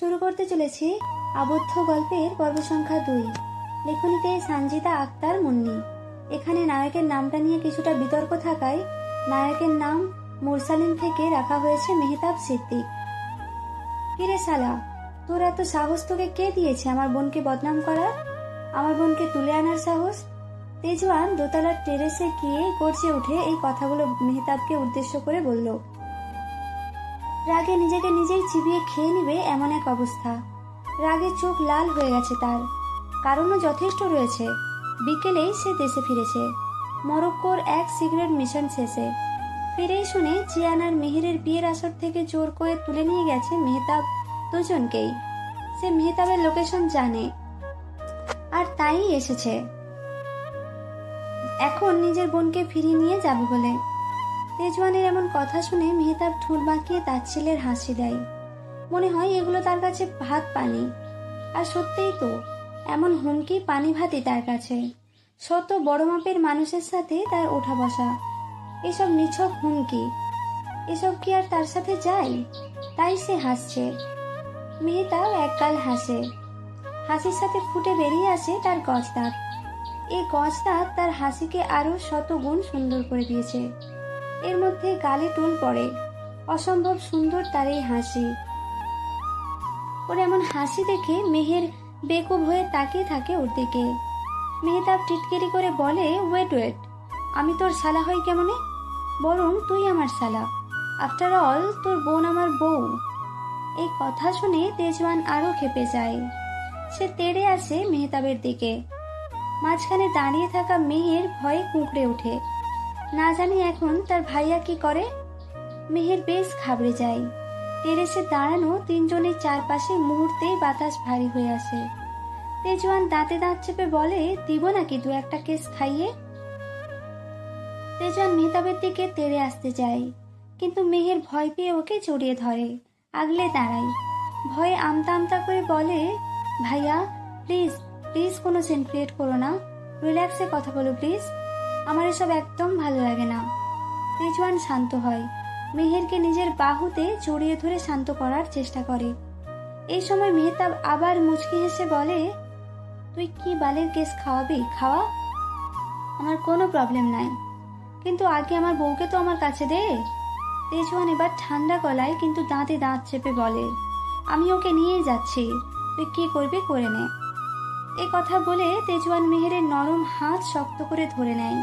শুরু করতে চলেছি আবদ্ধ গল্পের পর্ব সংখ্যা দুই। লেখনীতে সানজিদা আক্তার মুন্নি। এখানে নায়কের নামটা নিয়ে কিছুটা বিতর্ক থাকায় নায়কের নাম মুরসালিন থেকে রাখা হয়েছে মেহতাব সিদ্দিক। কিরে সালা তোর এত সাহস তোকে কে দিয়েছে আমার বোনকে বদনাম করার? আমার বোনকে তুলে আনার সাহস? তেজওয়ান দোতলার টেরেসে গিয়ে গর্জে উঠে এই কথাগুলো মেহতাবকে উদ্দেশ্য করে বলল। রাগে নিজেকে নিজেই চিবিয়ে খেয়ে নিবে এমন এক অবস্থা। রাগে চোখ লাল হয়ে গেছে তার। কারণও যথেষ্ট রয়েছে। বিকেলেই সে দেশে ফিরেছে। মরক্কোর এক সিগারেট মিশন শেষে। ফিরেই শুনে চিয়ানার মেহেরের বিয়ের আসর থেকে জোর করে তুলে নিয়ে গেছে মেহতাব দুজনকেই। সে মেহতাবের লোকেশন জানে। আর তাই এসেছে। এখন নিজের বোনকে ফিরিয়ে নিয়ে যাবে বলে। তেজওয়ানের এমন কথা শুনে মেহতাব ঠোঁট বাঁকিয়ে তার ছেলের হাসি দেয়। মনে হয় এগুলো তার কাছে ভাত পানি। আর সত্যিই তো, এমন হুমকি পানি ভাতই তার কাছে। শত বড় মাপের মানুষের সাথে তার ওঠা বসা। এসব নিছক হুমকি। এসব কি আর তার সাথে যায়? তাই সে হাসছে। মেহতাব একগাল হাসে। হাসির সাথে ফুটে বেরিয়ে আসে তার গজ দাঁত এই গজ দাঁত তার হাসিকে আরও শত গুণ সুন্দর করে দিয়েছে। এর মধ্যে গালে টুল পড়ে। অসম্ভব সুন্দর তার এই হাসি। ওর এমন হাসি দেখে মেহের বেকুব হয়ে তাকিয়ে থাকে ওর দিকে। মেহতাব টিটকিরি করে বলে ওয়েট ওয়েট আমি তোর শালা হই কেমনে? বরং তুই আমার শালা। আফটার অল তোর বোন আমার বউ। এই কথা শুনে তেজওয়ান আরও খেপে যায়। সে তেড়ে আসে মেহতাবের দিকে। মাঝখানে দাঁড়িয়ে থাকা মেহের ভয়ে কুঁকড়ে ওঠে। না জানি এখন তার ভাইয়া কি করে। মেহের বেশ ঘাবড়ে যায়। টেরেসে দাঁড়ানো তিনজনের চারপাশে মুহূর্তেই বাতাস ভারী হয়ে আসে। তেজওয়ান দাঁতে দাঁত চেপে বলে, দিব নাকি দু একটা কেস খাইয়ে? তেজওয়ান মেহতাবের দিকে তেড়ে আসতে যায়, কিন্তু মেহের ভয় পেয়ে ওকে জড়িয়ে ধরে, আগলে দাঁড়ায়। ভয়ে আমতা আমতা করে বলে, ভাইয়া, প্লিজ প্লিজ কোনো সিন ক্রিয়েট করো না। রিল্যাক্সে কথা বলো, প্লিজ। আমার এসব একদম ভালো লাগে না। তেজওয়ান শান্ত হয়। মেহেরকে নিজের বাহুতে জড়িয়ে ধরে শান্ত করার চেষ্টা করে। এই সময় মেহতাব আবার মুচকি হেসে বলে, তুই কি বালের কেস খাওয়াবি? খাওয়া? আমার কোনো প্রবলেম নাই। কিন্তু আগে আমার বউকে তো আমার কাছে দে। তেজওয়ান এবার ঠান্ডা গলায় কিন্তু দাঁতে দাঁত চেপে বলে, আমি ওকে নিয়েই যাচ্ছি। তুই কি করবি করে নে। এ কথা বলে তেজওয়ান মেহেরের নরম হাত শক্ত করে ধরে নেয়।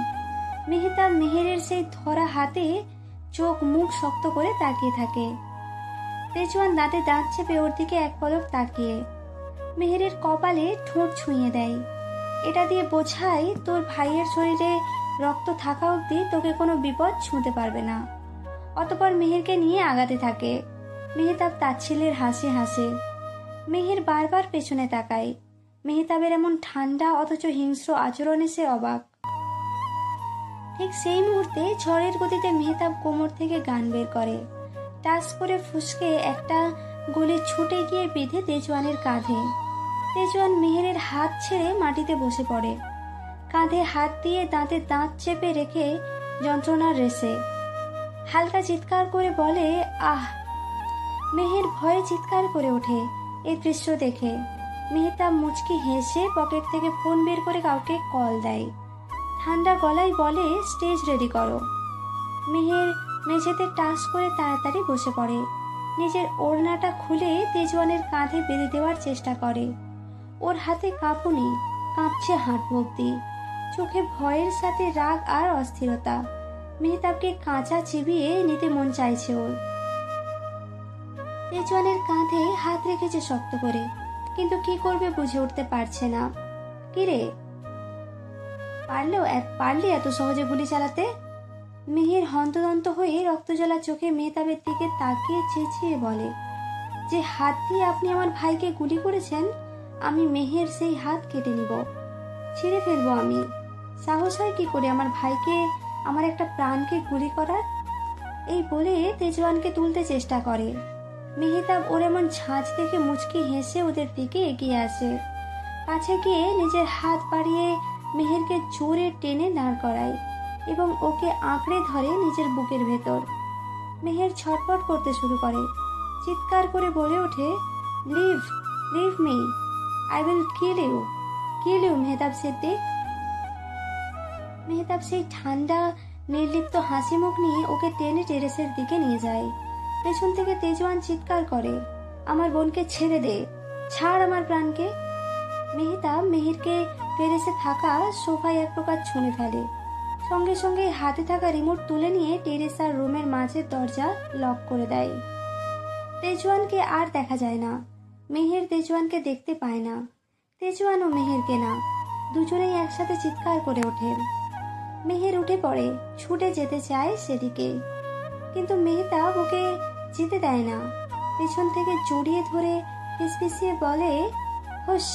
মেহতাব মেহেরের সেই ধরা হাতে চোখ মুখ শক্ত করে তাকিয়ে থাকে। তেজওয়ান দাঁতে দাঁত চেপে ওর দিকে এক পলক তাকিয়ে। মেহেরের কপালে ঠোঁট ছুঁয়ে দেয়। এটা দিয়ে বোঝাই তোর ভাইয়ের শরীরে রক্ত থাকা অবধি তোকে কোনো বিপদ ছুঁতে পারবে না। অতপর মেহেরকে নিয়ে আগাতে থাকে। মেহতাব তাচ্ছিলের হাসি হাসে। মেহের বারবার পেছনে তাকায়। মেহতাবের এমন ঠান্ডা অথচ হিংস্র আচরণে সে অবাক। ঠিক সেই মুহূর্তে ঝড়ের গতিতে মেহতাব কোমর থেকে গান বের করে। টাচ করে ফুসকে একটা গলি ছুটে গিয়ে বেঁধে তেজওয়ানের কাঁধে। তেজওয়ান মেহেরের হাত ছেড়ে মাটিতে বসে পড়ে। কাঁধে হাত দিয়ে দাঁতে দাঁত চেপে রেখে যন্ত্রণার রেসে। হালকা চিৎকার করে বলে, আহ! মেহের ভয়ে চিৎকার করে ওঠে এই দৃশ্য দেখে। মেহতাব মুচকি হেসে পকেট থেকে ফোন বের করে কাউকে কল দেয়। ঠান্ডা গলায় বলে স্টেজ রেডি করো। মেহের মেঝেতে টাচ করে তাড়াতাড়ি বসে পড়ে। নিজের ওড়নাটা খুলে তেজওয়ানের কাঁধে বেঁধে দেওয়ার চেষ্টা করে। ওর হাতে কাঁপুনি, কাঁপছে হাত অব্দি চোখে ভয়ের সাথে রাগ আর অস্থিরতা। মেহতাবকে কাঁচা চিবিয়ে নিতে মন চাইছে ওর। তেজওয়ানের কাঁধে হাত রেখেছে শক্ত করে। কিন্তু কি করবে বুঝে উঠতে পারছে না। কিরে পারলেও এক- পারলি এত সহজে গুলি চালাতে? মেহের হন্তদন্ত হয়ে রক্তজলা চোখে মেহতাবের দিকে তাকিয়ে চেঁচিয়ে বলে, যে হাত দিয়ে আপনি আমার ভাইকে গুলি করেছেন, আমি মেহের সেই হাত কেটে নিব। ছিঁড়ে ফেলব আমি। সাহস হয় কি করে আমার ভাইকে, আমার একটা প্রাণকে গুলি করার? এই বলে তেজওয়ানকে তুলতে চেষ্টা করে। মেহতাব ওর এমন ঝাঁঝ দেখে মুচকি হেসে ওদের দিকে এগিয়ে আসে। কাছে গিয়ে নিজের হাত বাড়িয়ে মেহেরকে জোরে টেনে দাঁড় করায় এবং ওকে আঁকড়ে ধরে নিজের বুকের ভেতর। মেহের ছটফট করতে শুরু করে। চিৎকার করে বলে ওঠে, leave leave me, I will kill you kill you Mehtab Siddiq Mehtab সেই ঠান্ডা, নির্লিপ্ত হাসি মুখ নিয়ে ওকে টেনে টেরেসের দিকে নিয়ে যায়। পেছন থেকে তেজওয়ান চিৎকার করে, আমার বোনকে ছেড়ে দে, ছাড় আমার প্রাণকে। মেহতাব মেহেরকে টেরেসে থাকা সোফায় এক প্রকার ছুঁড়ে ফেলে। সঙ্গে সঙ্গে হাতে থাকা রিমোট তুলে নিয়ে টেরেসার রুমের মাঝের দরজা লক করে দেয়। তেজওয়ানকে আর দেখা যায় না। মেহের তেজওয়ানকে দেখতে পায় না। তেজওয়ান ও মেহেরকে না। দুজনেই একসাথে চিৎকার করে ওঠে। মেহের উঠে পড়ে, ছুটে যেতে চায় সেদিকে। কিন্তু মেহতাব ওকে যেতে দেয় না। পেছন থেকে জড়িয়ে ধরে ফিসফিসিয়ে বলে হোস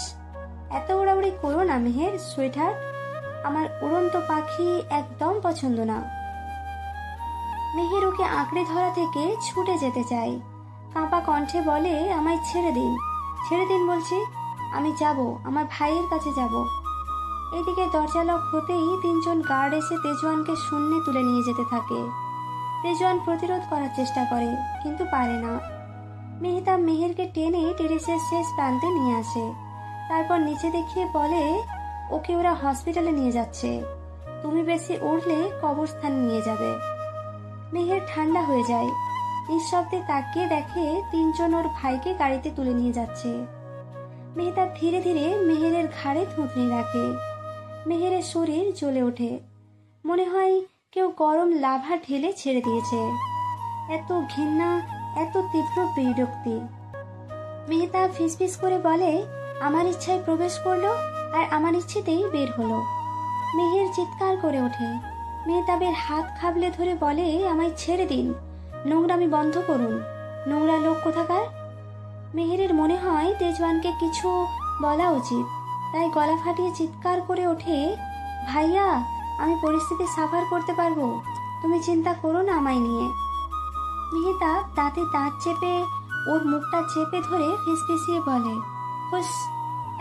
এত উড়াউড়ি করো না মেহের সোয়েটার আমার উড়ন্ত পাখি একদম পছন্দ না। মেহের ওকে আঁকড়ে ধরা থেকে ছুটে যেতে চায়। কাঁপা কণ্ঠে বলে, আমায় ছেড়ে দিন ছেড়ে দিন বলছি, আমি যাব, আমার ভাইয়ের কাছে যাব। এদিকে দরজা লক হতেই তিনজন গার্ড এসে তেজওয়ানকে শূন্যে তুলে নিয়ে যেতে থাকে। তেজওয়ান প্রতিরোধ করার চেষ্টা করে, কিন্তু পারে না। মেহতাব মেহেরকে টেনে টেরেসের শেষ প্রান্তে নিয়ে আসে। তারপর নিচে দেখিয়ে বলে, ওকে ওরা হসপিটালে নিয়ে যাচ্ছে। তুমি বেশি উঠলে কবরস্থানে নিয়ে যাবে। মেহের ঠান্ডা হয়ে যায়। নিঃশব্দে তাকিয়ে দেখে তিনজন ওর ভাইকে গাড়িতে তুলে নিয়ে যাচ্ছে। মেহতাব ধীরে ধীরে মেহেরের ঘাড়ে থুতনি রাখে। মেহেরের শরীর জ্বলে ওঠে। মনে হয় কেউ গরম লাভা ঢেলে ছেড়ে দিয়েছে। এত ঘৃণা, এত তীব্র বিরক্তি। মেহতাব ফিসফিস করে বলে, আমার ইচ্ছায় প্রবেশ করল আর আমার ইচ্ছেতেই বের হলো। মেহের চিৎকার করে ওঠে। মেহতাবের হাত খাবলে ধরে বলে, আমায় ছেড়ে দিন। নোংরামি বন্ধ করুন। নোংরা লোক কোথাকার? মেহেরের মনে হয় তেজওয়ানকে কিছু বলা উচিত। তাই গলা ফাটিয়ে চিৎকার করে ওঠে, ভাইয়া আমি পরিস্থিতি সাফার করতে পারব। তুমি চিন্তা করো না আমায় নিয়ে। মেহতাব দাঁতে দাঁত চেপে ওর মুখটা চেপে ধরে ফিসফিসিয়ে বলে হুস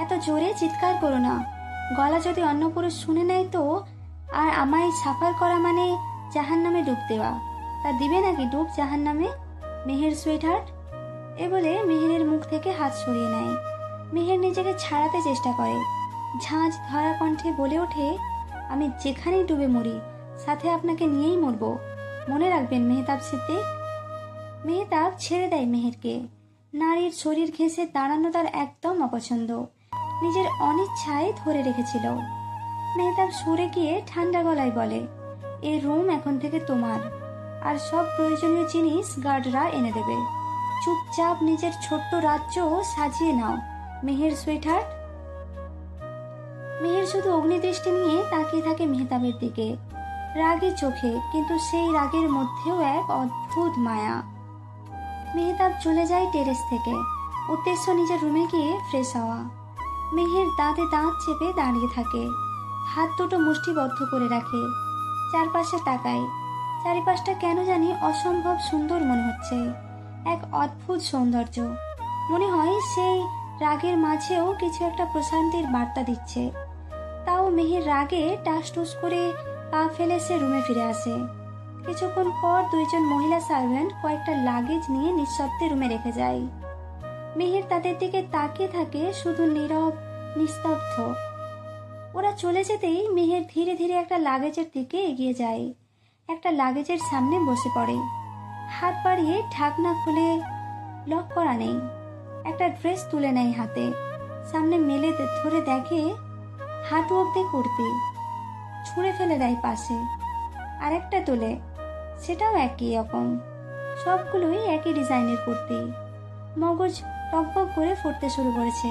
এত জোরে চিৎকার করো না। গলা যদি অন্য পুরুষ শুনে নেয় তো, আর আমায় সাফার করা মানে জাহান নামে ডুব দেওয়া। তা দিবে নাকি ডুব জাহান নামে মেহের সুইটহার্ট এ বলে মেহেরের মুখ থেকে হাত সরিয়ে নেয়। মেহের নিজেকে ছাড়াতে চেষ্টা করে। ঝাঁঝ ধরা কণ্ঠে বলে ওঠে আমি যেখানেই ডুবে মরি, সাথে আপনাকে নিয়েই মরবো। মনে রাখবেন মেহতাব সিদ্দিক। মেহতাব ছেড়ে দেয় মেহেরকে। নারীর শরীর ঘেঁষে দাঁড়ানো তার একদম অপছন্দ। নিজের অনিচ্ছায় ধরে রেখেছিল। মেহতাব সরে গিয়ে ঠান্ডা গলায় বলে এই রুম এখন থেকে তোমার। আর সব প্রয়োজনীয় জিনিস গার্ডরা এনে দেবে। চুপচাপ নিজের ছোট্ট রাজ্য সাজিয়ে নাও। মেহের সুইটহার্ট মেহের শুধু অগ্নিদৃষ্টি নিয়ে তাকিয়ে থাকে মেহতাবের দিকে। রাগে চোখে, কিন্তু সেই রাগের মধ্যেও এক অদ্ভুত মায়া। মেহতাব চলে যায় টেরেস থেকে। উদ্দেশ্য নিজের রুমে গিয়ে ফ্রেশ হওয়া। মেহের দাঁতে দাঁত চেপে দাঁড়িয়ে থাকে। হাত দুটো মুষ্টিবদ্ধ করে রাখে। চারপাশে তাকায়। চারিপাশটা কেন জানি অসম্ভব সুন্দর মনে হচ্ছে। এক অদ্ভুত সৌন্দর্য। মনে হয় সেই রাগের মাঝেও কিছু একটা প্রশান্তির বার্তা দিচ্ছে। তাও মেহের রাগে টাসটুস করে পা ফেলে সে রুমে ফিরে আসে। কিছুক্ষণ পর দুইজন মহিলা সার্ভেন্ট কয়েকটা লাগেজ নিয়ে নিঃশব্দে রুমে রেখে যায়। মেহের তাদের দিকে তাকিয়ে থাকে, শুধু নীরব, নিস্তব্ধ। ওরা চলে যেতেই মেহের ধীরে ধীরে একটা লাগেজের দিকে এগিয়ে যায়। একটা লাগেজের সামনে বসে পড়ে। হাত বাড়িয়ে ঢাকনা খুলে লক করা নেই। একটা ড্রেস তুলে নেয় হাতে। সামনে মেলে ধরে দেখে হাঁটু অব্দি কুর্তি ছুঁড়ে ফেলে দেয় পাশে। আরেকটা তোলে, সেটাও একই রকম। সবগুলোই একই ডিজাইনের কুর্তি। মগজ টকবক করে ফুটতে শুরু করেছে।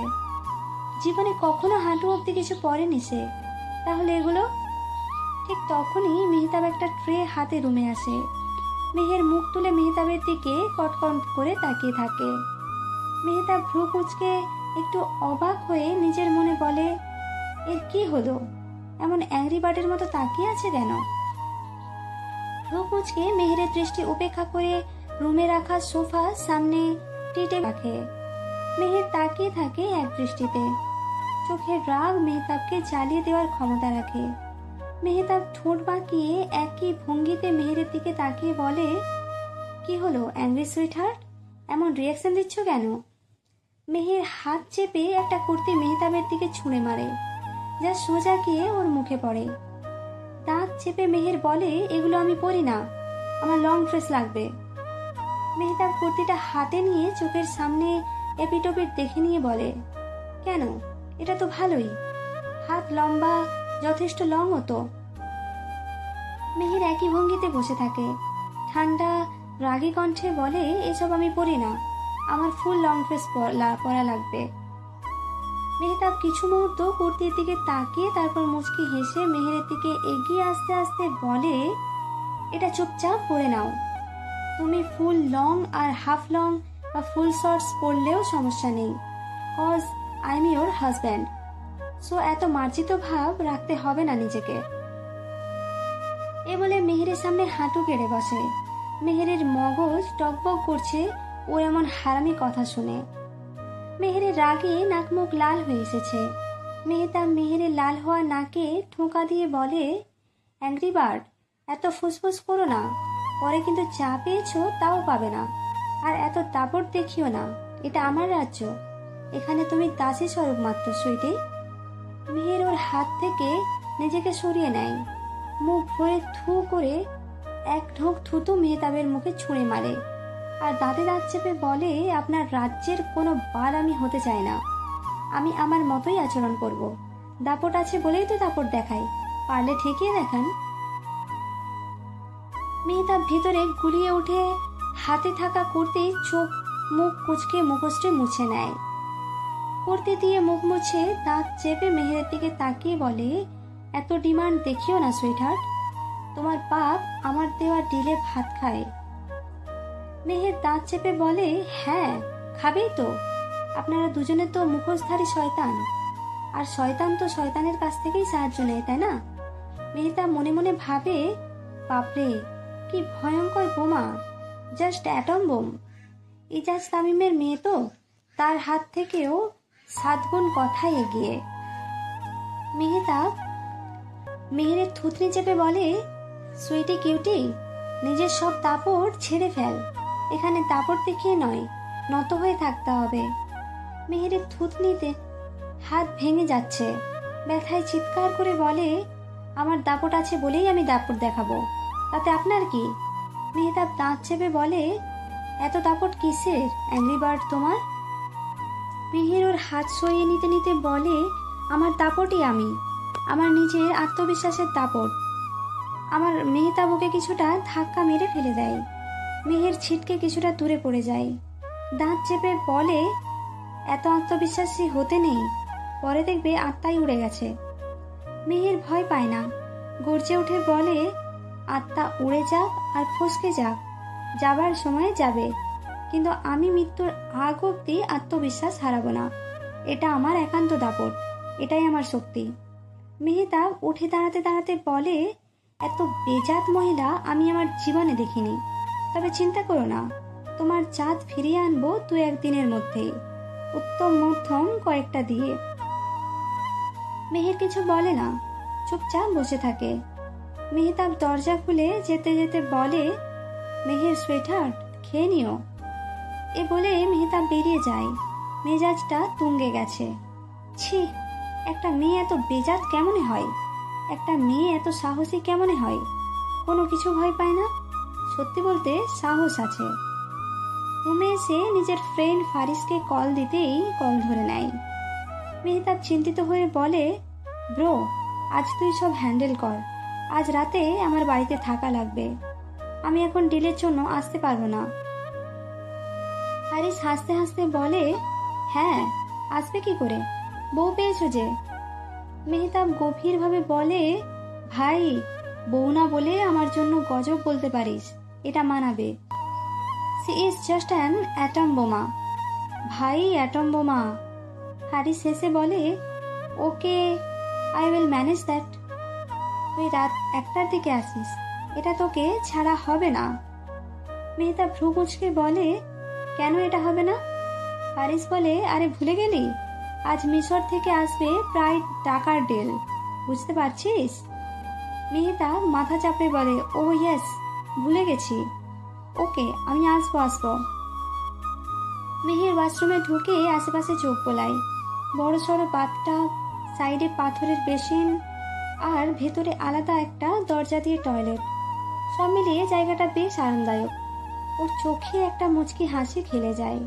জীবনে কখনো হাঁটু অব্দি কিছু পরেনি সে। তাহলে এগুলো? ঠিক তখনই মেহতাব একটা ট্রে হাতে রুমে আসে। মেহের মুখ তুলে মেহতাবের দিকে কটকট করে তাকিয়ে থাকে। মেহতাব ভ্রু কুচকে একটু অবাক হয়ে নিজের মনে বলে এর কি হলো? এমন অ্যাংরি বার্ডের মতো তাকিয়ে আছে কেন? কুচকে মেহেরের দৃষ্টি উপেক্ষা করে রুমে রাখা সোফা সামনে টিটে রাখে। মেহের তাকিয়ে থাকে এক দৃষ্টিতে। চোখের রাগ মেহতাবকে জ্বালিয়ে দেওয়ার ক্ষমতা রাখে। মেহতাব ঠোঁট বাঁকিয়ে একই ভঙ্গিতে মেহেরের দিকে তাকিয়ে বলে, কি হলো, অ্যাংরি সুইটহার্ট? এমন রিয়াকশন দিচ্ছ কেন? মেহের হাত চেপে একটা কুর্তি মেহতাবের দিকে ছুঁড়ে মারে। যা সোজা গিয়ে ওর মুখে পড়ে। দাঁত চেপে মেহের বলে, এগুলো আমি পরি না। আমার লং ড্রেস লাগবে। মেহতাব কুর্তিটা হাতে নিয়ে চোখের সামনে এপিটোপিট দেখে নিয়ে বলে, কেন? এটা তো ভালোই। হাত লম্বা, যথেষ্ট লং হতো মেহের একই ভঙ্গিতে বসে থাকে। ঠান্ডা, রাগী কণ্ঠে বলে, এসব আমি পরি না। আমার ফুল লং ড্রেস পরা লাগবে। মেহতাব কিছু মুহূর্ত কুর্তির দিকে তাকিয়ে তারপর মুচকি হেসে মেহেরের দিকে এগিয়ে আসতে আসতে বলে, এটা চুপচাপ পরে নাও। তুমি ফুল লং আর হাফ লং বা ফুল শর্টস পরলেও সমস্যা নেই। Cause I am your husband so এত মার্জিত ভাব রাখতে হবে না নিজেকে। এ বলে মেহেরের সামনে হাঁটু কেড়ে বসে। মেহেরের মগজ টকবক করছে, ও এমন হারামি কথা শুনে। মেহেরের রাগে নাক মুখ লাল হয়ে এসেছে। মেহতাব মেহেরের লাল হওয়া নাকে ঠোঁকা দিয়ে বলে, অ্যাংরি বার্ড, এত ফুসফুস করো না। পরে কিন্তু চা পেয়েছ, তাও পাবে না। আর এত দাপট দেখিও না, এটা আমার রাজ্য। এখানে তুমি দাসী স্বরূপ মাত্র, সুইটি। মেহের ওর হাত থেকে নিজেকে সরিয়ে নেয়। মুখ ভরে থু করে এক ঢোক থুতু মেহতাবের মুখে ছুঁড়ে মারে। আর দাঁতে দাঁত চেপে বলে, আপনার রাজ্যের কোনো বাল আমি হতে চাই না। আমি আমার মতোই আচরণ করব। দাপট আছে বলেই তো দাপট দেখাই পারলে ঠেকিয়ে দেখান। মেহতাব ভেতরে গুলিয়ে উঠে, হাতে থাকা কুর্তি চোখ মুখ কুচকে মুখোশটি মুছে নেয়। কুর্তি দিয়ে মুখ মুছে দাঁত চেপে মেহেরের দিকে তাকিয়ে বলে, এত ডিমান্ড দেখিও না, সুইটহার্ট। তোমার বাপ আমার দেওয়া ডিলে ভাত খায়। মেহের দাঁত চেপে বলে হ্যাঁ খাবেই তো। আপনারা দুজনে তো মুখোশধারী শয়তান। আর শয়তান তো শয়তানের কাছ থেকেই সাহায্য নেয়, তাই না? মেহতা মনে মনে ভাবে, বাপরে, কি ভয়ঙ্কর বোমা। Just atom bomb. ইজাজ তামিমের মেয়ে তো। তার হাত থেকেও সাতগুণ কথাই এগিয়ে। মেহতাব মেহেরের থুতনি চেপে বলে, সুইটি কিউটি, নিজের সব দাপট ছেড়ে ফেল। এখানে দাপট দেখিয়ে নয়, নত হয়ে থাকতে হবে। মেহেরের থুতনিতে হাত ভেঙে যাচ্ছে। ব্যথায় চিৎকার করে বলে, আমার দাপট আছে বলেই আমি দাপট দেখাবো। তাতে আপনার কি? মেহতাব দাঁত চেপে বলে, এত দাপট কিসের? অ্যাংরি তোমার? মেহের ওর হাত সরিয়ে নিতে নিতে বলে, আমার দাপটই আমি। আমার নিজের আত্মবিশ্বাসের দাপট। আমার মেহতাবুকে কিছুটা ধাক্কা মেরে ফেলে দেয়। মেহের ছিটকে কিছুটা দূরে পড়ে যায়। দাঁত চেপে বলে, এত আত্মবিশ্বাসী হতে নেই। পরে দেখবে আত্মাই উড়ে গেছে। মেহের ভয় পায় না। গর্জে উঠে বলে, আত্মা উড়ে যাক আর ফসকে যাক। যাবার সময়ে যাবে। কিন্তু আমি মৃত্যুর আগ অব্দি আত্মবিশ্বাস হারাবো না। এটা আমার একান্ত দাপট। এটাই আমার শক্তি। মেহতাব উঠে দাঁড়াতে দাঁড়াতে বলে, এত বেজাত মহিলা আমি আমার জীবনে দেখিনি। তবে চিন্তা করো না, তোমার চাঁদ ফিরিয়ে আনব দু একদিনের মধ্যেই। উত্তম মধ্যম কয়েকটা দিয়ে। মেহের কিছু বলে না, চুপচাপ বসে থাকে। মেহতাব দরজা খুলে যেতে যেতে বলে, মেহের সোয়েটার খেয়ে নিও। এ বলে মেহতাব বেরিয়ে যায়। মেজাজটা তুঙ্গে গেছে। ছি, একটা মেয়ে এত বেজাত কেমনে হয়? একটা মেয়ে এত সাহসী কেমনে হয়? কোনো কিছু ভয় পায় না? সত্যি বলতে সাহস আছে। রুমে এসে নিজের ফ্রেন্ড ফারিসকে কল দিতেই কল ধরে নেয়। মেহতাব চিন্তিত হয়ে বলে ব্রো আজ তুই সব হ্যান্ডেল কর। আজ রাতে আমার বাড়িতে থাকা লাগবে। আমি এখন ডিলের জন্য আসতে পারব না। হারিস হাসতে হাসতে বলে হ্যাঁ আসবে কি করে? বউ পেয়েছ যে? মেহতাব গভীরভাবে বলে, ভাই, বউ না বলে আমার জন্য গজব বলতে পারিস। এটা মানাবে। She is just an atom বোমা। ভাই অ্যাটম বোমা। হারিস শেষে বলে, okay I will manage that তুই রাত একটার দিকে আসিস। এটা তোকে ছাড়া হবে না। মেহতা ভ্রু কুচকে বলে, কেন এটা হবে না? হারিস বলে, আরে ভুলে গেলি? আজ মিশর থেকে আসবে প্রায় টাকার ডেল। বুঝতে পারছিস? মেহতা মাথা চাপে বলে ও ইয়েস ভুলে গেছি। ওকে, আমি আসব আসব। মেহের ওয়াশরুমে ঢুকে আশেপাশে চোখ বোলায় বড় সড়ো বাথটাব সাইডে পাথরের বেসিন আর ভেতরে আলাদা একটা দরজা দিয়ে টয়লেট। সব মিলিয়ে জায়গাটা বেশ আরামদায়ক। ওর চোখে একটা মুচকি হাসি খেলে যায়।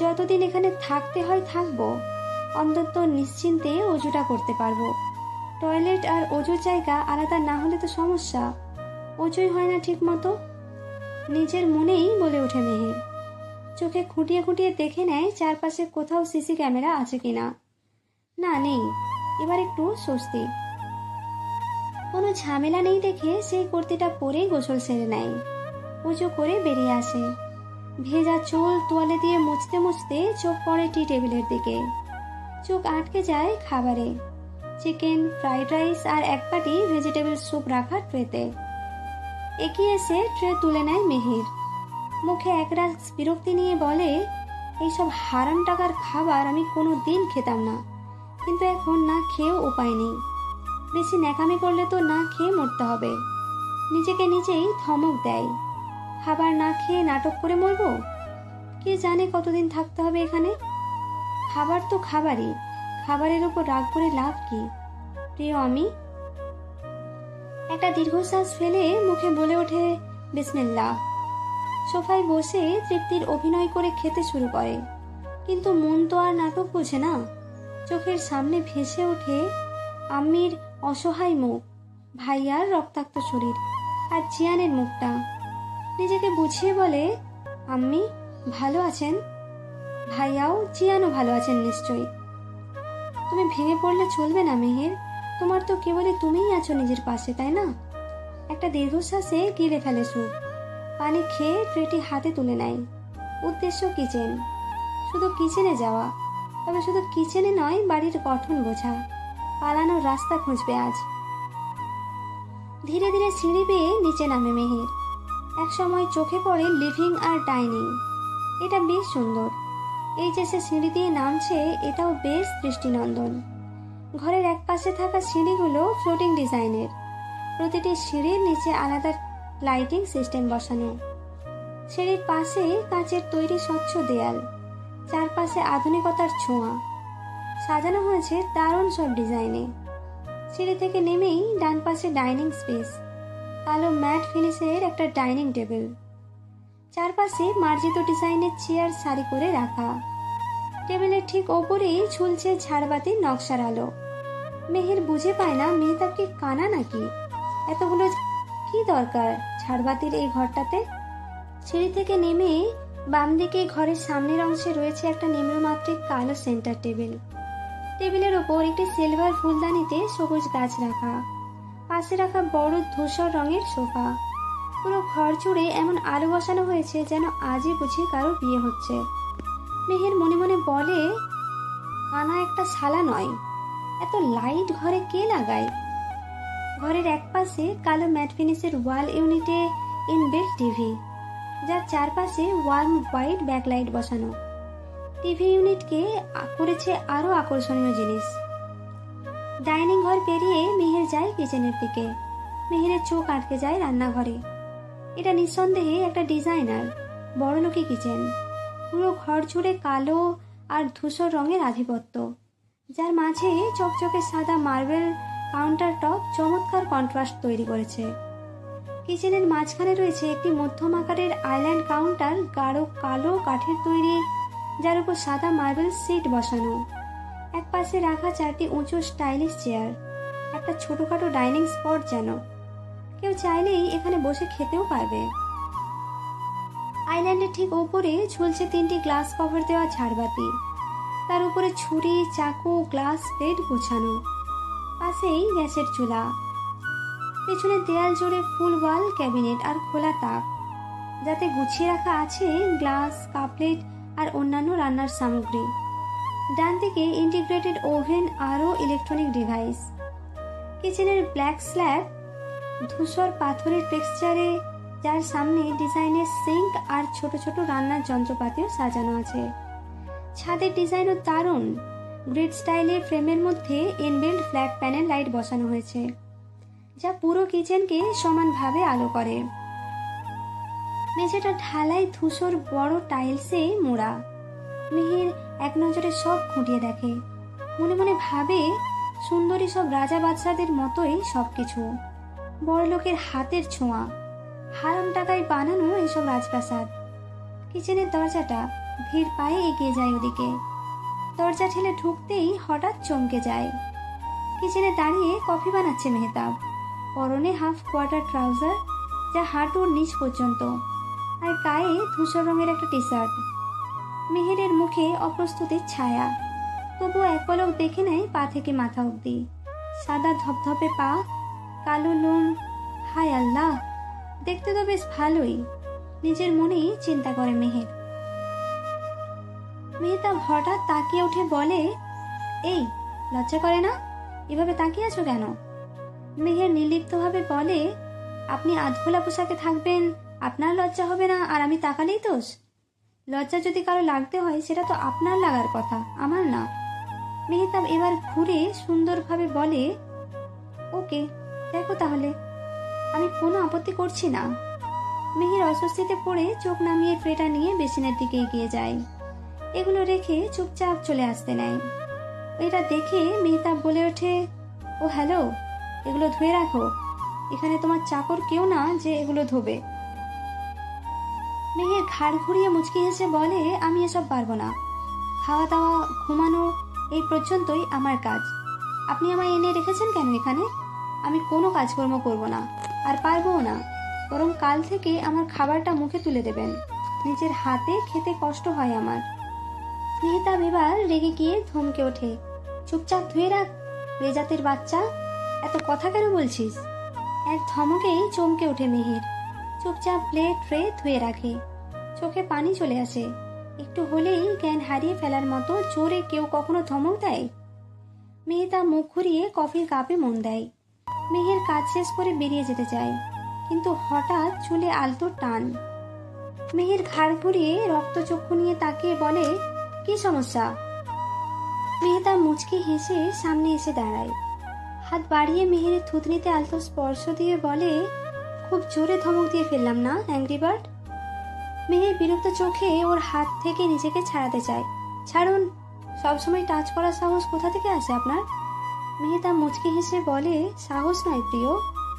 যতদিন এখানে থাকতে হয় থাকব, অন্তত নিশ্চিন্তে অজুটা করতে পারব। টয়লেট আর অজুর জায়গা আলাদা না হলে তো সমস্যা। অজুই হয় না ঠিক মতো নিজের মনেই বলে ওঠে মেহের। চোখে খুঁটিয়ে খুঁটিয়ে দেখে নেয় চারপাশে কোথাও সিসি ক্যামেরা আছে কিনা। না, নেই। এবার একটু স্বস্তি। কোনো ঝামেলা নেই দেখে সেই কুর্তিটা পরেই গোসল সেরে নেয়। পুজো করে বেরিয়ে আসে। ভেজা চুল তোয়ালে দিয়ে মুছতে মুছতে চোখ পড়ে টি টেবিলের দিকে। চোখ আটকে যায় খাবারে। চিকেন, ফ্রাইড রাইস আর এক পাটি ভেজিটেবল স্যুপ রাখা ট্রেতে। এগিয়ে এসে ট্রে তুলে নেয় মেহির। মুখে একরাশ বিরক্তি নিয়ে বলে, এইসব হারাম টাকার খাবার আমি কোনো দিন খেতাম না। কিন্তু এখন না খেয়েও উপায় নেই। বেশি ন্যাকামি করলে তো না খেয়ে মরতে হবে। নিজেকে নিজেই ধমক দেয়। খাবার না খেয়ে নাটক করে মরবো? কে জানে কতদিন থাকতে হবে এখানে? খাবার তো খাবারই। খাবারের উপর রাগ করে লাভ কি? প্রিয় আমি একটা দীর্ঘশ্বাস ফেলে মুখে বলে ওঠে বিসমিল্লা সোফায় বসে তৃপ্তির অভিনয় করে খেতে শুরু করে। কিন্তু মন তো আর নাটক বোঝে না। চোখের সামনে ভেসে ওঠে আম্মির অসহায় মুখ, ভাইয়ার রক্তাক্ত শরীর আর জিয়ানের মুখটা। নিজেকে বুঝিয়ে বলে, আম্মি, ভালো আছেন? ভাইয়াও, জিয়ানও ভালো আছেন নিশ্চয়ই। তুমি ভেঙে পড়লে চলবে না মেহের। তোমার তো কেবলই তুমিই আছো নিজের পাশে, তাই না? একটা দীর্ঘশ্বাসে গিলে ফেলে সুপ পানি খেয়ে ট্রেটি হাতে তুলে নেয়। উদ্দেশ্য কিচেন। শুধু কিচেনে যাওয়া। তবে শুধু কিচেনে নয়, বাড়ির গঠন বোঝা। পালানোর রাস্তা খুঁজবে আজ। ধীরে ধীরে সিঁড়ি বেয়ে নিচে নামে মেহের। এক সময় চোখে পড়ে লিভিং আর ডাইনিং। এটা বেশ সুন্দর। এই যে সে সিঁড়ি দিয়ে নামছে, এটাও বেশ দৃষ্টিনন্দন। ঘরের এক পাশে থাকা সিঁড়িগুলো ফ্লোটিং ডিজাইনের প্রতিটি সিঁড়ির নিচে আলাদা লাইটিং সিস্টেম বসানো। সিঁড়ির পাশে কাঁচের তৈরি স্বচ্ছ দেয়াল। চারপাশে আধুনিকতার ছোঁয়া। সাজানো হয়েছে দারুণ সব ডিজাইনে সিঁড়ি থেকে নেমেই ডান পাশে ডাইনিং স্পেস কালো ম্যাট ফিনিশের একটা ডাইনিং টেবিল চারপাশে মার্জিত ডিজাইনের চেয়ার সারি করে রাখা। টেবিলের ঠিক ওপরেই ঝুলছে ঝাড়বাতির নকশার আলো। মেহের বুঝে পায় না মেহতাব কি কানা নাকি? এতগুলো কি দরকার ঝাড়বাতির এই ঘরটাতে? সিঁড়ি থেকে নেমে বাম দিকে ঘরের সামনের অংশে রয়েছে একটা নিম্নমাত্রিক কালো সেন্টার টেবিল। টেবিলের ওপর একটি সিলভার ফুলদানিতে সবুজ গাছ রাখা। পাশে রাখা বড় ধূসর রঙের সোফা। পুরো ঘর জুড়ে এমন আলো বসানো হয়েছে যেন আজই বুঝি কারও বিয়ে হচ্ছে। মেহের মনে মনে বলে, কানা একটা শালা নয়। এত লাইট ঘরে কে লাগায়? ঘরের এক পাশে কালো ম্যাট ফিনিশের ওয়াল ইউনিটে ইনবিল্ট টিভি যার চারপাশে ওয়ার্ম হোয়াইট ব্যাকলাইট বসানো। টিভি ইউনিটকে করেছে আরও আকর্ষণীয় জিনিস। ডাইনিং ঘর পেরিয়ে মেহের যায় কিচেনের দিকে। মেহেরের চোখ আটকে যায় রান্নাঘরে। এটা নিঃসন্দেহে একটা ডিজাইনার বড়লোকি কিচেন। পুরো ঘর জুড়ে কালো আর ধূসর রঙের আধিপত্য। যার মাঝে চকচকে সাদা মার্বেল কাউন্টার টপ চমৎকার কন্ট্রাস্ট তৈরি করেছে। কিচেনের মাঝখানে রয়েছে একটি মধ্যম আকারের আইল্যান্ড কাউন্টার, গাঢ় কালো কাঠের তৈরি, যার উপর সাদা মার্বেল সিট বসানো। এক পাশে রাখা চারটি উঁচু স্টাইলিশ চেয়ার, একটা ছোটখাটো ডাইনিং স্পট যেন। কেউ চাইলেই এখানে বসে খেতেও পারবে। আইল্যান্ডের ঠিক ওপরে ঝুলছে তিনটি গ্লাস কভার দেওয়া ঝাড়বাতি। তার উপরে ছুরি, চাকু, গ্লাস প্লেট গোছানো। পাশেই গ্যাসের চুলা। পেছনে দেয়াল জুড়ে ফুল ওয়াল, ক্যাবিনেট আর খোলা তাক। যাতে গুছিয়ে রাখা আছে গ্লাস, কাপলেট আর অন্যান্য রান্নার সামগ্রী। ডান দিকে ইন্টিগ্রেটেড ওভেন আরও ইলেকট্রনিক ডিভাইস। কিচেনের ব্ল্যাক স্ল্যাব, ধূসর পাথরের টেক্সচারে, যার সামনে ডিজাইনের সিঙ্ক আর ছোট ছোট রান্নার যন্ত্রপাতিও সাজানো আছে। ছাদের ডিজাইনও দারুণ। গ্রিড স্টাইলের ফ্রেমের মধ্যে ইনবিল্ড ফ্ল্যাট প্যানেল লাইট বসানো হয়েছে, যা পুরো কিচেনকে সমানভাবে আলো করে। মেঝেটা ঢালাই ধূসর বড় টাইলসে মোড়া। মিহির এক নজরে সব খুঁটিয়ে দেখে। মনে মনে ভাবে, সুন্দরী সব রাজা বাদশাদের মতোই সব কিছু বড়লোকের হাতের ছোঁয়া, হারাম টাকায় বানানো এসব রাজপ্রাসাদ। কিচেনের দরজাটা ভিড় পায়ে এগিয়ে যায় ওদিকে। দরজা ঠেলে ঢুকতেই হঠাৎ চমকে যায়। কিচেনে দাঁড়িয়ে কফি বানাচ্ছে মেহতাব। পরনে হাফ কোয়ার্টার ট্রাউজার, যা হাঁটুর নিচ পর্যন্ত, আর গায়ে ধূসর রঙের একটা টি শার্ট মেহেরের মুখে অপ্রস্তুতির ছায়া। তবুও এক পলক দেখে নেয় পা থেকে মাথা অবধি। সাদা ধপধপে পা, কালো লোম, হায় আল্লাহ! দেখতে তো বেশ ভালোই। নিজের মনেই চিন্তা করে মেহের। মেহতাব হঠাৎ তাকিয়ে উঠে বলে, এই, লজ্জা করে না? এভাবে তাকিয়ে আছো কেন? মেহের নির্লিপ্তভাবে বলে, আপনি আধখোলা পোশাকে থাকবেন, আপনার লজ্জা হবে না, আর আমি তাকালেই দোষ। লজ্জা যদি কারও লাগতে হয়, সেটা তো আপনার লাগার কথা, আমার না। মেহতাব এবার ঘুরে সুন্দরভাবে বলে, ওকে, দেখো তাহলে, আমি কোনো আপত্তি করছি না। মেহের অস্বস্তিতে পড়ে চোখ নামিয়ে ট্রেটা নিয়ে বেসিনের দিকে এগিয়ে যায়। এগুলো রেখে চুপচাপ চলে আসতে নেয় এটা দেখে মেহতাব বলে ওঠে, ও, হ্যালো, এগুলো ধুয়ে রাখো। এখানে তোমার চাকর কেউ না যে এগুলো ধোবে। মেহের ঘাড় ঘুরিয়ে মুচকি হেসে বলে, আমি এসব পারব না। খাওয়া দাওয়া ঘুমানো, এই পর্যন্তই আমার কাজ। আপনি আমায় এনে রেখেছেন কেন এখানে? আমি কোনো কাজকর্ম করব না, আর পারবও না। বরং কাল থেকে আমার খাবারটা মুখে তুলে দেবেন। নিজের হাতে খেতে কষ্ট হয় আমার। মেহতাব এবার রেগে গিয়ে ধমকে ওঠে। চুপচাপ ধুয়ে রাখ রেজাতের বাচ্চা। এত কথা কেন বলছিস? এক ধমকেই চমকে ওঠে মেহের। চুপচাপ প্লেট ট্রে ধুয়ে রাখে। চোখে পানি চলে আসে। একটু হলেই জ্ঞান হারিয়ে ফেলার মতো জোরে কেউ কখনো ধমক দেয়? মেহতা মুখ ঘুরিয়ে কফির কাপে মন দেয়। মেহের কাজ শেষ করে বেরিয়ে যেতে চায়, কিন্তু হঠাৎ চুলে আলতো টান। মেহের ঘাড় ঘুরিয়ে রক্তচক্ষু নিয়ে তাকিয়ে বলে কি সমস্যা? মেহতা মুচকি হেসে সামনে এসে দাঁড়ায়। হাত বাড়িয়ে মেহেরের থুতনিতে আলতো স্পর্শ দিয়ে বলে, খুব জোরে ধমক দিয়ে ফেললাম না, অ্যাংরি বার্ড? মেহের বিরক্ত চোখে ওর হাত থেকে নিজেকে ছাড়াতে চায়। ছাড়ুন, সবসময় টাচ করার সাহস কোথা থেকে আসে আপনার? মেহেতা মুচকি হেসে বলে, সাহস নয় প্রিয়,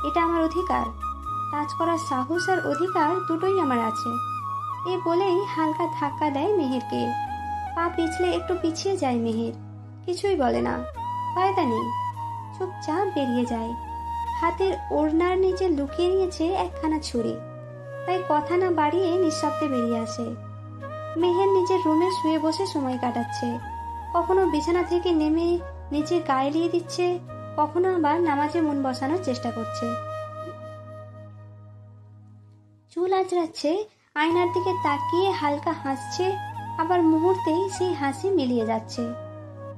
এটা আমার অধিকার। টাচ করার সাহস আর অধিকার দুটোই আমার আছে। এ বলেই হালকা ধাক্কা দেয় মেহেরকে। পা পিছলে একটু পিছিয়ে যায় মেহের। কিছুই বলে না। ফায়দা নেই। চুপচাপ বেরিয়ে যায়। হাতের ওড়নার নিচে লুকিয়ে নিয়েছে একখানা ছুরি। তাই কথা না বাড়িয়ে নিঃশব্দে বেরিয়ে আসে। মেহের নিজের রুমে শুয়ে বসে সময় কাটাচ্ছে। কখনো বিছানা থেকে নেমে নিচে গায়ে দিয়ে দিচ্ছে, কখনো আবার নামাজে মন বসানোর চেষ্টা করছে। চুল আঁচড়াচ্ছে, আয়নার দিকে তাকিয়ে হালকা হাসছে আবার মুহূর্তেই সেই হাসি মিলিয়ে যাচ্ছে।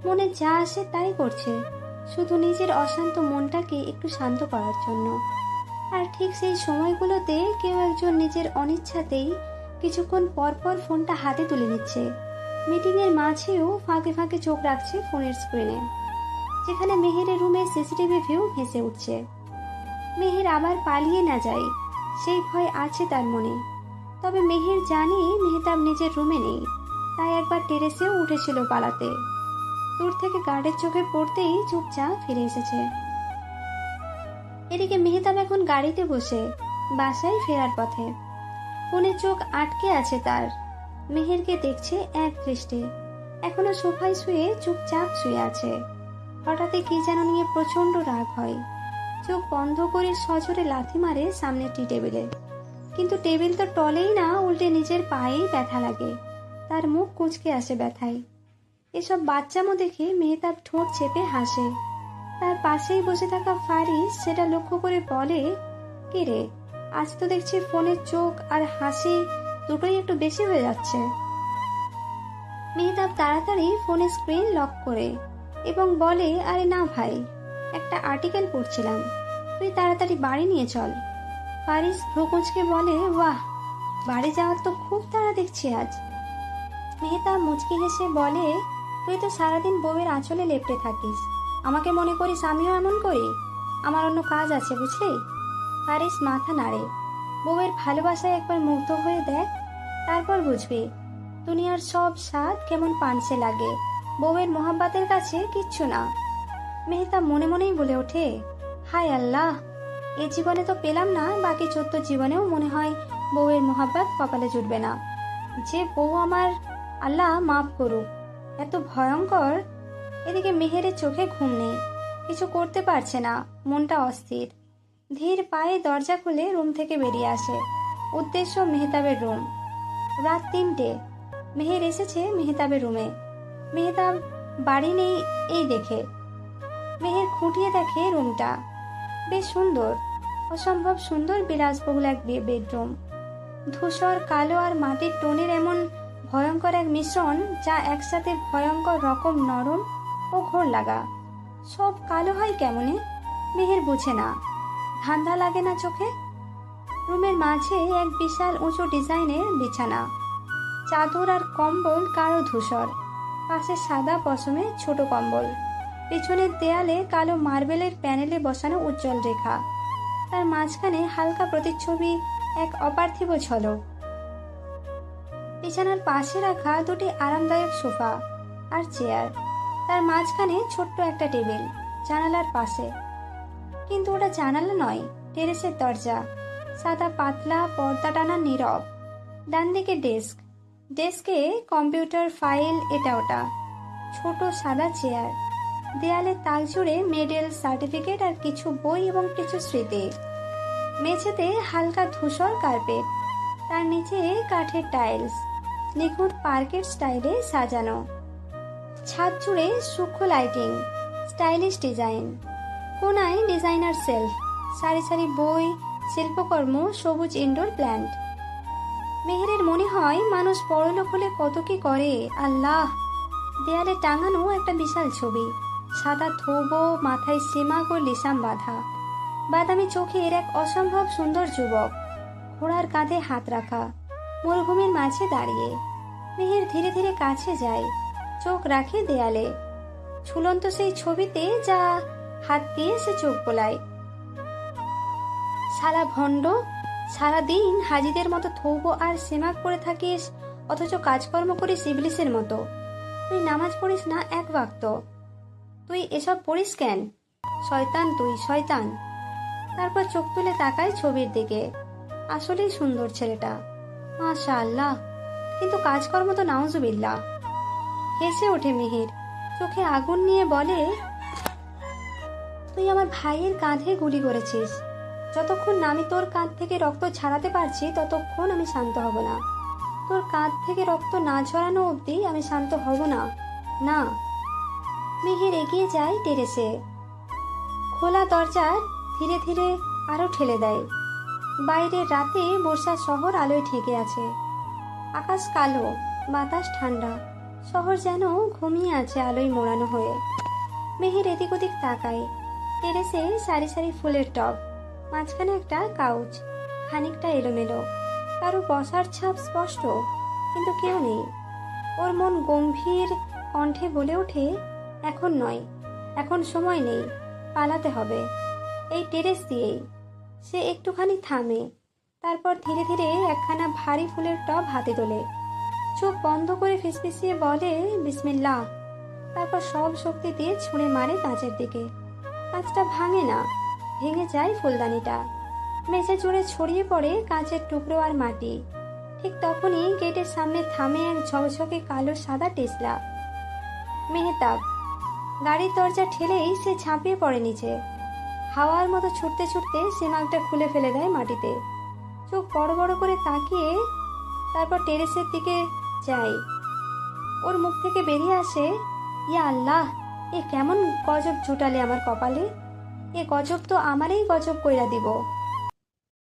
মনে যা আসে তাই করছে, শুধু নিজের অশান্ত মনটাকে একটু শান্ত করার জন্য। আর ঠিক সেই সময়গুলোতে কেউ একজন নিজের অনিচ্ছাতেই কিছুক্ষণ পরপর ফোনটা হাতে তুলে নিচ্ছে। মিটিংয়ের মাঝেও ফাঁকে ফাঁকে চোখ রাখছে ফোনের স্ক্রিনে, যেখানে মেহেরের রুমে সিসিটিভি ভিউ ভেসে উঠছে। মেহের আবার পালিয়ে না যায়, সেই ভয় আছে তার মনে। তবে মেহের জানে মেহতাব নিজের রুমে নেই। তাই একবার টেরেসেও উঠেছিল পালাতে। দূর থেকে গার্ডের চোখে পড়তেই চুপচাপ ফিরে এসেছে। এদিকে মেহতাব এখন গাড়িতে বসে, বাসায় ফেরার পথে। ফোনে চোখ আটকে আছে তার। মেহেরকে দেখছে এক দৃষ্টে। এখনও সোফায় শুয়ে চুপচাপ শুয়ে আছে। হঠাৎই কি যেন নিয়ে প্রচণ্ড রাগ হয়। চোখ বন্ধ করে সজোরে লাথি মারে সামনের টি টেবিলে। কিন্তু টেবিল তো টলেই না, উল্টে নিজের পায়েই ব্যথা লাগে। তার মুখ কুঁচকে আসে ব্যথায়। এসব বাচ্চামো দেখে মেহতাব ঠোঁট চেপে হাসে। তার পাশেই বসে থাকা ফারিস সেটা লক্ষ্য করে বলে, কে রে, আজ তো দেখছি ফোনের চোখ আর হাসি দুটোই একটু বেশি হয়ে যাচ্ছে। মেহতাব তাড়াতাড়ি ফোনের স্ক্রিন লক করে এবং বলে, আরে না ভাই, একটা আর্টিকেল পড়ছিলাম। তুই তাড়াতাড়ি বাড়ি নিয়ে চল। ফারিস ভ্রুকুঁচকে বলে, বাহ, বাড়ি যাওয়ার তো খুব তাড়া দেখছি আজ। মেহতাব মুচকি হেসে বলে, তুই তো সারাদিন বউয়ের আঁচলে লেপটে থাকিস। আমাকে মনে করিস আমিও এমন করি? আমার অন্য কাজ আছে, বুঝলি? পারিস, মাথা নাড়ে। বউয়ের ভালোবাসায় একবার মুগ্ধ হয়ে দেখ, তারপর বুঝবি। দুনিয়ার সব স্বাদ কেমন পানসে লাগে। বউয়ের মোহাব্বাতের কাছে কিচ্ছু না। মেহতাব মনে মনেই বলে ওঠে, হায় আল্লাহ, এ জীবনে তো পেলাম না, বাকি চোদ্দ জীবনেও মনে হয় বউয়ের মোহাব্বত কপালে জুটবে না। যে বউ আমার আল্লাহ মাফ করুক। এত ভয়ঙ্কর। এদিকে মেহেরের চোখে ঘুম নেই। কিছু করতে পারছে না। মনটা অস্থির। ধীর পায়ে দরজা খুলে রুম থেকে বেরিয়ে আসে। উদ্দেশ্য মেহতাবের রুম। রাত তিনটে। মেহের এসেছে মেহতাবের রুমে। মেহতাব, বাড়ি নেই এই দেখে। মেহের খুঁটিয়ে দেখে রুমটা। বেশ সুন্দর। অসম্ভব সুন্দর বিলাসবহুল এক বেডরুম। ধূসর, কালো আর মাটির টোনের এমন ভয়ঙ্কর এক মিশ্রণ যা একসাথে ভয়ঙ্কর রকম নরম ও ঘোর লাগা। সব কালো হয় কেমনে? মেহের বুঝে না। ধান্দা লাগে না চোখে? রুমের মাঝে এক বিশাল উঁচু ডিজাইনের বিছানা। চাদর আর কম্বল কালো ধূসর। পাশে সাদা পশমে ছোট কম্বল। পেছনের দেয়ালে কালো মার্বেলের প্যানেলে বসানো উজ্জ্বল রেখা। তার মাঝখানে হালকা প্রতিচ্ছবি, এক অপার্থিব ঝলক। বিছানার পাশে রাখা দুটি আরামদায়ক সোফা আর চেয়ার। তার মাঝখানে ছোট্ট একটা টেবিল জানালার পাশে। কিন্তু ওটা জানালা নয়, টেরেসের দরজা। সাদা পাতলা, পর্দা টানা নীরব। ডান দিকে ডেস্ক। ডেস্কে কম্পিউটার ফাইল, এটা ওটা। ছোট সাদা চেয়ার। দেয়ালে তাল জুড়ে মেডেল সার্টিফিকেট আর কিছু বই এবং কিছু স্মৃতি। মেঝেতে হালকা ধূসর কার্পেট। তার নিচে কাঠের টাইলস। নিখুঁত পার্কের স্টাইলে সাজানো। ছাদ জুড়ে সূক্ষ্ম লাইটিং স্টাইলিশ ডিজাইন কোনায় ডিজাইনার সেলফ সারি সারি বই, শিল্পকর্ম, সবুজ ইনডোর প্ল্যান্ট মেহেরের মনে হয় মানুষ বড়লোক হলে কত কি করে, আল্লাহ! দেয়ালে টাঙানো একটা বিশাল ছবি, সাদা থোবো, মাথায় সিমাগ ও লিসাম বাঁধা। বাদামি চোখের এক অসম্ভব সুন্দর যুবক, ঘোড়ার কাঁধে হাত রাখা। মরুভূমির মাঝে দাঁড়িয়ে। মেহের ধীরে ধীরে কাছে যায়, চোখ রাখে দেয়ালে। ঝুলন্ত সেই ছবিতে যা হাত দিয়ে সে চোখ বোলায়। সারা ভণ্ড, সারাদিন হাজিদের মতো থৌবো আর সেমাক করে থাকিস, অথচ কাজকর্ম করিস ইবলিসের মতো। তুই নামাজ পড়িস না এক বাক্ত তুই এসব পড়িস কেন? শয়তান তুই শয়তান। তারপর চোখ তুলে তাকায় ছবির দিকে। আসলেই সুন্দর ছেলেটা। মাশা আল্লাহ কিন্তু কাজকর্ম তো নাউজুবিল্লাহ। হেসে ওঠে মিহির। চোখে আগুন নিয়ে বলে, তুই আমার ভাইয়ের কাঁধে গুলি করেছিস। যতক্ষণ না আমি তোর কাঁধ থেকে রক্ত ছাড়াতে পারছি, ততক্ষণ আমি শান্ত হব না। তোর কাঁধ থেকে রক্ত না ঝরানো অবধি আমি শান্ত হব না। না। মিহির এগিয়ে যায় টেরেসে। খোলা দরজা ধীরে ধীরে আরও ঠেলে দেয়। বাইরে রাতে বর্ষা শহর আলোয় ঠেকে আছে। আকাশ কালো, বাতাস ঠান্ডা, শহর যেন ঘুমিয়ে আছে আলোয় মোড়ানো হয়ে। মেহের এদিক ওদিক তাকায়। টেরেসে সারি সারি ফুলের টব, মাঝখানে একটা কাউচ খানিকটা এলোমেলো। কারও বসার ছাপ স্পষ্ট, কিন্তু কেউ নেই। ওর মন গম্ভীর কণ্ঠে বলে ওঠে, এখন নয়, এখন সময় নেই, পালাতে হবে। এই টেরেস দিয়েই। সে একটুখানি থামে। তারপর ধীরে ধীরে একখানা ভারী ফুলের টব হাতে তোলে। চোখ বন্ধ করে ফিসফিসিয়ে বলে, বিসমিল্লাহ। তারপর সব শক্তি দিয়ে ছুঁড়ে মারে কাঁচের দিকে। কাঁচটা ভাঙে না, ভেঙে যায় ফুলদানিটা। মেঝে জুড়ে ছড়িয়ে পড়ে কাঁচের টুকরো আর মাটি। ঠিক তখনই গেটের সামনে থামে এক ঝকঝকে কালো সাদা টেসলা। মেহতাব, গাড়ির দরজা ঠেলেই সে ঝাঁপিয়ে পড়ে নিচে। হাওয়ার মতো ছুটতে ছুটতে সে নাকটা খুলে ফেলে দেয় মাটিতে। চোখ বড় বড় করে তাকিয়ে তারপর টেরেসের দিকে যায়। ওর মুখ থেকে বেরিয়ে আসে, ইয়া আল্লাহ, এ কেমন গজব জুটালে আমার কপালে? এ গজব তো আমারই গজব কইরা দিব।